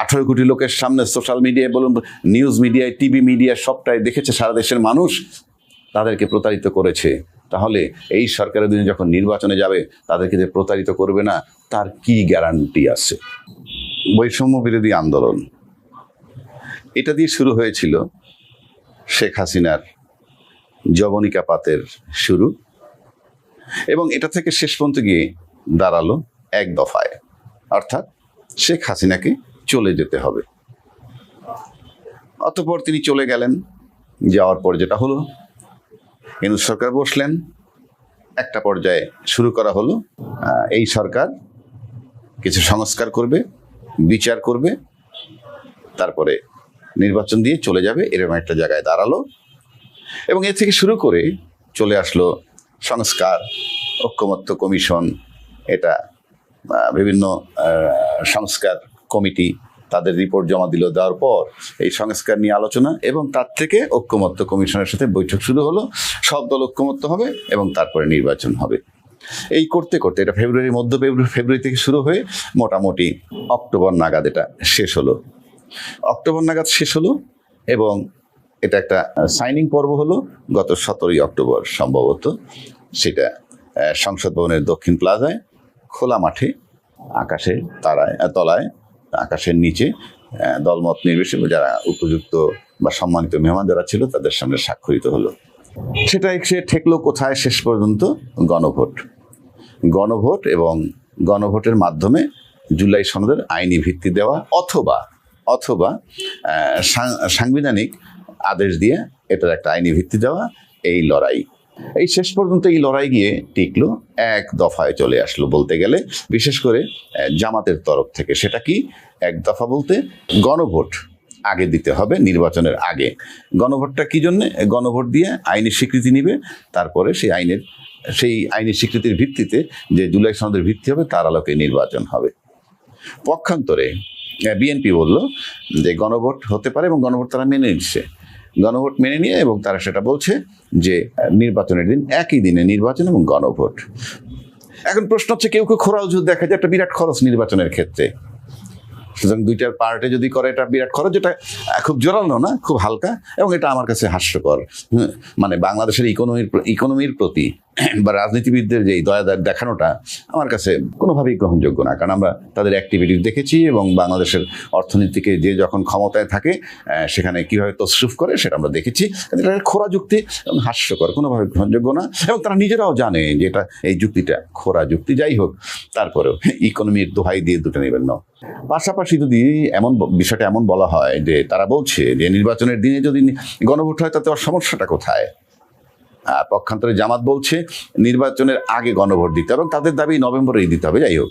আঠারো কোটি লোকের সামনে সোশ্যাল মিডিয়ায় বলুন নিউজ মিডিয়ায় টিভি মিডিয়া সবটাই দেখেছে সারা দেশের মানুষ, তাদেরকে প্রতারিত করেছে। তাহলে এই সরকারের দিনে যখন নির্বাচনে যাবে, তাদেরকে যে প্রতারিত করবে না, তার কি গ্যারান্টি আছে? বৈষম্য বিরোধী আন্দোলন। এটা দিয়ে শুরু হয়েছিল শেখ হাসিনার জবনিকাপাতের শুরু, এবং এটা থেকে শেষ পর্যন্ত গিয়ে দাঁড়াল এক দফায়। অর্থাৎ শেখ হাসিনাকে চলে যেতে হবে। অতঃপর তিনি চলে গেলেন। যাওয়ার পর যেটা হলো কেন্দ্র সরকার বসলেন। একটা পর্যায়ে শুরু করা হলো এই সরকার কিছু সংস্কার করবে বিচার করবে তারপরে নির্বাচন দিয়ে চলে যাবে এরকম একটা জায়গায় দাঁড়াল। এবং এ থেকে শুরু করে চলে আসলো সংস্কার ঐক্যমত্য কমিশন এটা বিভিন্ন সংস্কার কমিটি তাদের রিপোর্ট জমা দিল, দেওয়ার পর এই সংস্কার নিয়ে আলোচনা এবং তার থেকে ঐক্যমত্য কমিশনের সাথে বৈঠক শুরু হলো। সব দল ঐক্যমত্য হবে এবং তারপরে নির্বাচন হবে। এই করতে করতে এটা ফেব্রুয়ারির মধ্য ফেব্রুয়ারি থেকে শুরু হয়ে মোটামুটি অক্টোবর নাগাদ এটা শেষ হলো। অক্টোবর নাগাদ শেষ হলো এবং এটা একটা সাইনিং পর্ব হলো গত সতেরোই অক্টোবর সম্ভবত। সেটা সংসদ ভবনের দক্ষিণ প্লাজায় খোলা মাঠে, আকাশে, তারায়, তলায় আকাশের নিচে দলমত নির্বিশেষে যারা উপযুক্ত বা সম্মানিত মেহমান যারা ছিল, তাদের সামনে স্বাক্ষরিত হলো। সেটা সে ঠেকলো কোথায় শেষ পর্যন্ত? গণভোট। গণভোট এবং গণভোটের মাধ্যমে জুলাই সনদের আইনি ভিত্তি দেওয়া অথবা অথবা সাংবিধানিক আদেশ দিয়ে এটার একটা আইনি ভিত্তি দেওয়া, এই লড়াই। এই শেষ পর্যন্ত এই লড়াই গিয়ে টিকলো, এক দফায় চলে আসলো বলতে গেলে। বিশেষ করে জামাতের তরফ থেকে। সেটা কি? এক দফা বলতে গণভোট আগে দিতে হবে নির্বাচনের আগে। গণভোটটা কি জন্যে? গণভোট দিয়ে আইনের স্বীকৃতি নিবে। তারপরে সেই আইনের সেই আইনের স্বীকৃতির ভিত্তিতে যে জুলাই সনদের ভিত্তি হবে, তার আলোকে নির্বাচন হবে। পক্ষান্তরে বিএনপি বলল যে গণভোট হতে পারে এবং গণভোট তারা মেনে নিচ্ছে। গণভোট মেনে নিয়ে এবং তারা সেটা বলছে যে, নির্বাচনের দিন একই দিনে নির্বাচন এবং গণভোট। এখন প্রশ্ন হচ্ছে, কেউ কেউ খোরা ওজুর দেখা যায় একটা বিরাট খরচ নির্বাচনের ক্ষেত্রে। সুতরাং দুইটার পার্টে যদি করে, এটা বিরাট খরচ, যেটা খুব জোরালো না, খুব হালকা, এবং এটা আমার কাছে হাস্যকর। মানে বাংলাদেশের ইকোনমির ইকোনমির প্রতি বা রাজনীতিবিদদের যে এই দয়া দয়া দেখানোটা আমার কাছে কোনোভাবেই গ্রহণযোগ্য না। কারণ আমরা তাদের অ্যাক্টিভিটি দেখেছি এবং বাংলাদেশের অর্থনীতিকে যে যখন ক্ষমতায় থাকে সেখানে কীভাবে তসরুফ করে সেটা আমরা দেখেছি। এটা খোরা যুক্তি এবং হাস্যকর, কোনোভাবে গ্রহণযোগ্য না। এবং তারা নিজেরাও জানে যে এটা, এই যুক্তিটা খোরা যুক্তি। যাই হোক, তারপরেও ইকোনমির দোহাই দিয়ে দুটো নেবেন না। পাশাপাশি যদি এমন বিষয়টা এমন বলা হয় যে তারা বলছে যে নির্বাচনের দিনে যদি গণভোট হয়, তাতে সমস্যাটা কোথায়? পক্ষান্তরে জামাত বলছে নির্বাচনের আগে গণভোট দিতে এবং তাদের দাবি নভেম্বরেই দিতে হবে। যাই হোক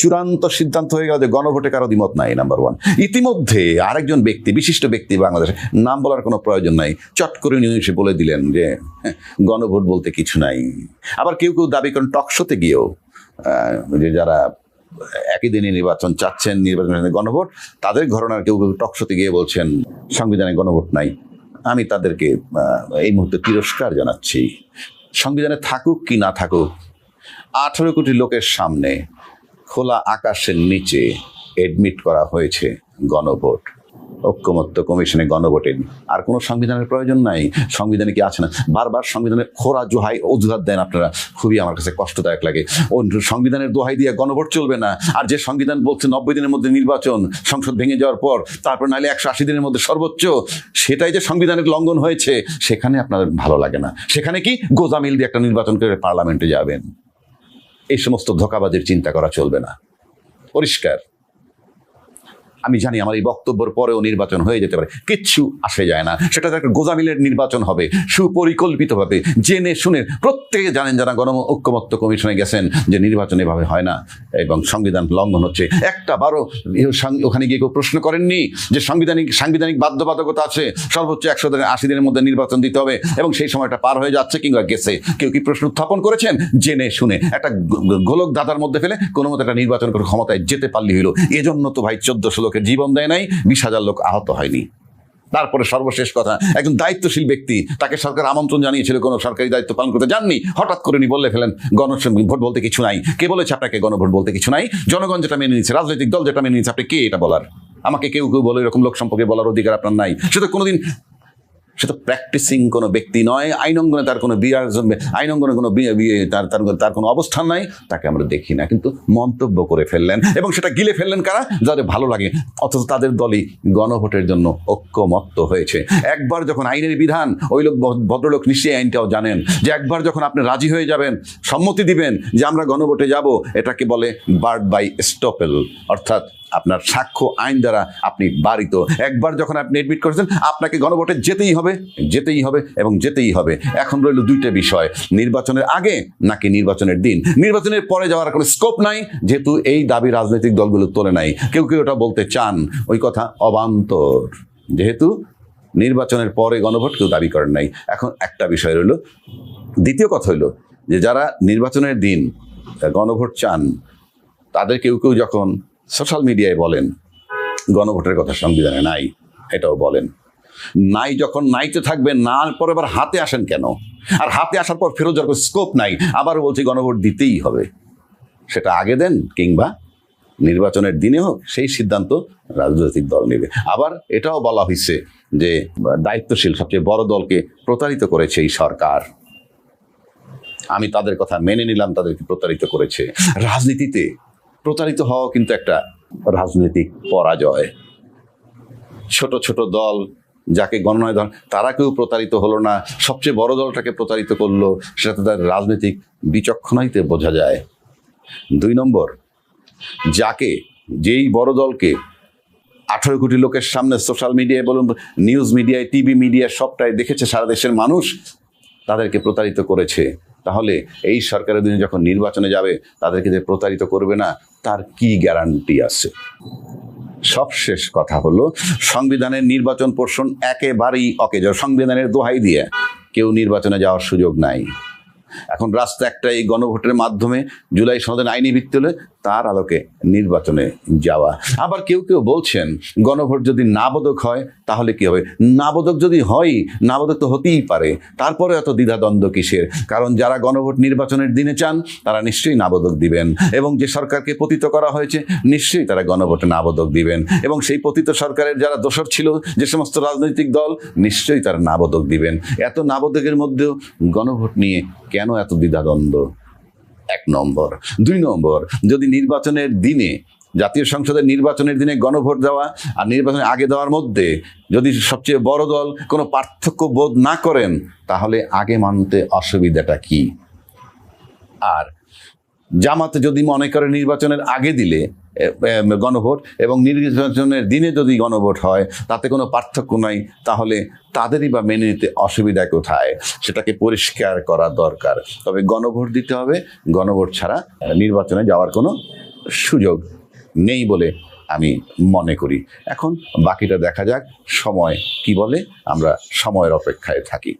চূড়ান্ত সিদ্ধান্ত হয়ে গেল যে গণভোটে কারও দ্বিমত নাই নাম্বার ওয়ান ইতিমধ্যে আরেকজন ব্যক্তি বিশিষ্ট ব্যক্তি বাংলাদেশে নাম বলার কোনো প্রয়োজন নাই। চট করে উনি এসে বলে দিলেন যে হ্যাঁ, গণভোট বলতে কিছু নাই। আবার কেউ কেউ দাবি করেন টকশোতে গিয়েও যে যারা একই দিনে নির্বাচন চাচ্ছেন নির্বাচনের গণভোট তাদের ঘটনার কেউ কেউ টকশোতে গিয়ে বলছেন সংবিধানে গণভোট নাই। আমি তাদেরকে এই মুহূর্তে তিরস্কার জানাচ্ছি। সংবিধানে থাকুক কি না থাকুক, আঠেরো কোটি লোকের সামনে খোলা আকাশের নিচে এডমিট করা হয়েছে গণভোট। ঐক্যমত্য কমিশনে গণভোটে। আর কোনো সংবিধানের প্রয়োজন নাই। সংবিধানে কি আছে না? বারবার সংবিধানের খোরা জোহাই অজুহাত দেন আপনারা। খুবই আমার কাছে কষ্টদায়ক লাগে। ও, সংবিধানের দোহাই দিয়ে গণভোট চলবে না। আর যে সংবিধান বলছে নব্বই দিনের মধ্যে নির্বাচন, সংসদ ভেঙে যাওয়ার পর, তারপর নাহলে একশো আশি দিনের মধ্যে সর্বোচ্চ, সেটাই যে সংবিধানের লঙ্ঘন হয়েছে, সেখানে আপনাদের ভালো লাগে না। সেখানে কি গোজামিল দিয়ে একটা নির্বাচন করে পার্লামেন্টে যাবেন। এই সমস্ত ধোকাবাজের চিন্তা করা চলবে না। পরিষ্কার। আমি জানি আমার এই বক্তব্যের পরেও নির্বাচন হয়ে যেতে পারে। কিচ্ছু আসে যায় না। সেটা একটা গোজামিলের নির্বাচন হবে, সুপরিকল্পিতভাবে, জেনে শুনে প্রত্যেকে জানেন যারা গণ ঐক্যমত্য কমিশনে গেছেন যে নির্বাচন এভাবে হয় না এবং সংবিধান লঙ্ঘন হচ্ছে। একটা বারো ওখানে গিয়ে কেউ প্রশ্ন করেননি যে সাংবিধানিক সাংবিধানিক বাধ্যবাধকতা আছে, সর্বোচ্চ একশো দিনের, আশি দিনের মধ্যে নির্বাচন দিতে হবে এবং সেই সময়টা পার হয়ে যাচ্ছে কিংবা গেছে। কেউ কি প্রশ্ন উত্থাপন করেছেন? জেনে শুনে। একটা গোলক দাদার মধ্যে ফেলে কোনো মতো একটা নির্বাচন করে ক্ষমতায় যেতে পারলি হইল এজন্য তো ভাই চোদ্দশো লোকের জীবন দেয় নাই, বিশ হাজার লোক আহত হয়নি। তারপরে সর্বশেষ কথা, একজন দায়িত্বশীল ব্যক্তি, তাকে সরকার আমন্ত্রণ জানিয়েছিল, কোনো সরকারি দায়িত্ব পালন করতে যাননি, হঠাৎ করে নি বলে ফেলেন গণ ভোট বলতে কিছু নাই। কে বলেছে আপনাকে গণভোট বলতে কিছু নাই? জনগণ যেটা মেনে নিচ্ছে, রাজনৈতিক দল যেটা মেনে নিচ্ছে, আপনি কে এটা বলার? আমাকে কেউ কেউ বলে এরকম লোক সম্পর্কে বলার অধিকার আপনার নাই। সে তো কোনোদিন সে তো প্র্যাকটিসিং কোনো ব্যক্তি নয়। আইনঙ্গনে তার কোনো বিয়ার জন্মে আইনঙ্গনে কোনো তার তার তার কোনো অবস্থান নাই, তাকে আমরা দেখি না। কিন্তু মন্তব্য করে ফেললেন এবং সেটা গিলে ফেললেন কারা? যাদের ভালো লাগে। অথচ তাদের দলই গণভোটের জন্য ঐক্যমত্ত হয়েছে। একবার যখন আইনের বিধান, ওই লোক ভদ্রলোক নিশ্চয়ই আইনটাও জানেন যে একবার যখন আপনি রাজি হয়ে যাবেন, সম্মতি দিবেন যে আমরা গণভোটে যাব, এটাকে বলে বার্ড বাই স্টপেল, অর্থাৎ আপনার সাক্ষ্য আইন দ্বারা আপনি বাড়িত। একবার যখন আপনি এডমিট করেছেন, আপনাকে গণভোটে যেতেই হবে যেতেই হবে এবং যেতেই হবে। এখন রইল দুইটা বিষয়, নির্বাচনের আগে নাকি নির্বাচনের দিন? নির্বাচনের পরে যাওয়ার কোনো স্কোপ নাই, যেহেতু এই দাবি রাজনৈতিক দলগুলো তোলে নাই। কেউ কেউ ওটা বলতে চান। ওই কথা অবান্তর। যেহেতু নির্বাচনের পরে গণভোট কেউ দাবি করেন নাই। এখন একটা বিষয় রইল, দ্বিতীয় কথা হইল যে যারা নির্বাচনের দিন গণভোট চান, তাদের কেউ কেউ যখন সোশ্যাল মিডিয়ায় বলেন, গণভোটের কথা সংবিধানে নাই, এটাও বলেন। নাই যখন, নাইতে থাকবে না পরে আবার হাতে আসেন কেন? আর হাতে আসার পর ফেরত যখন স্কোপ নাই আবার বলছি গণভোট দিতেই হবে। সেটা আগে দেন কিংবা নির্বাচনের দিনে হোক, সেই সিদ্ধান্ত রাজনৈতিক দল নেবে। আবার এটাও বলা হয়েছে যে, দায়িত্বশীল সবচেয়ে বড় দলকে প্রতারিত করেছে এই সরকার। আমি তাদের কথা মেনে নিলাম, তাদেরকে প্রতারিত করেছে। রাজনীতিতে প্রতারিত হওয়া কিন্তু একটা রাজনৈতিক পরাজয়। ছোট ছোট দল যাকে গণনায় দল তারা কেউ প্রতারিত হলো না। সবচেয়ে বড় দলটাকে প্রতারিত করল, সেটা তাদের রাজনৈতিক বিচক্ষণাইতে বোঝা যায়। দুই নম্বর, যাকে, যেই বড় দলকে আঠারো কোটি লোকের সামনে সোশ্যাল মিডিয়ায় বলুন, নিউজ মিডিয়ায়, টিভি মিডিয়া সবটাই দেখেছে সারা দেশের মানুষ, তাদেরকে প্রতারিত করেছে। তাহলে এই সরকারের দিনে যখন নির্বাচনে যাবে, তাদেরকে যে প্রতারিত করবে না, তার কি গ্যারান্টি আছে? সবশেষ কথা হলো, সংবিধানের নির্বাচন পোষণ একেবারেই অকেজ। সংবিধানের দোহাই দিয়ে কেউ নির্বাচনে যাওয়ার সুযোগ নাই। এখন রাস্তা একটা এই গণভোটের মাধ্যমে জুলাই সনদের আইনি ভিত্তি হলে তার আলোকে নির্বাচনে যাওয়া। আবার কেউ কেউ বলছেন, গণভোট যদি নাবোধক হয়, তাহলে কি হবে? নাবোধক যদি হয় নাবোধক তো হতেই পারে। তারপরে এত দ্বিধাদ্বন্দ্ব কিসের? কারণ যারা গণভোট নির্বাচনের দিনে চান, তারা নিশ্চয়ই নাবোধক দিবেন। এবং যে সরকারকে পতিত করা হয়েছে, নিশ্চয়ই তারা গণভোটে নাবোধক দিবেন। এবং সেই পতিত সরকারের যারা দোষর ছিল, যে সমস্ত রাজনৈতিক দল, নিশ্চয়ই তারা নাবোধক দিবেন। এত নাবোধকের মধ্যেও গণভোট নিয়ে কেন এত দ্বিধাদ্বন্দ্ব? এক নম্বর। দুই নম্বর, যদি নির্বাচনের দিনে, জাতীয় সংসদের নির্বাচনের দিনে গণভোট দেওয়া আর নির্বাচনের আগে দেওয়ার মধ্যে যদি সবচেয়ে বড় দল কোনো পার্থক্য বোধ না করেন, তাহলে আগে মানতে অসুবিধাটা কি? আর জামাতে যদি মনে করে নির্বাচনের আগে দিলে গণভোট এবং নির্বাচনের দিনে যদি গণভোট হয়, তাতে কোনো পার্থক্য নাই, তাহলে তাদেরই বা মেনে নিতে অসুবিধা কোথায়? সেটাকে পরিষ্কার করা দরকার। তবে গণভোট দিতে হবে, গণভোট ছাড়া নির্বাচনে যাওয়ার কোনো সুযোগ নেই বলে আমি মনে করি। এখন বাকিটা দেখা যাক, সময় কি বলে, আমরা সময়ের অপেক্ষায় থাকি।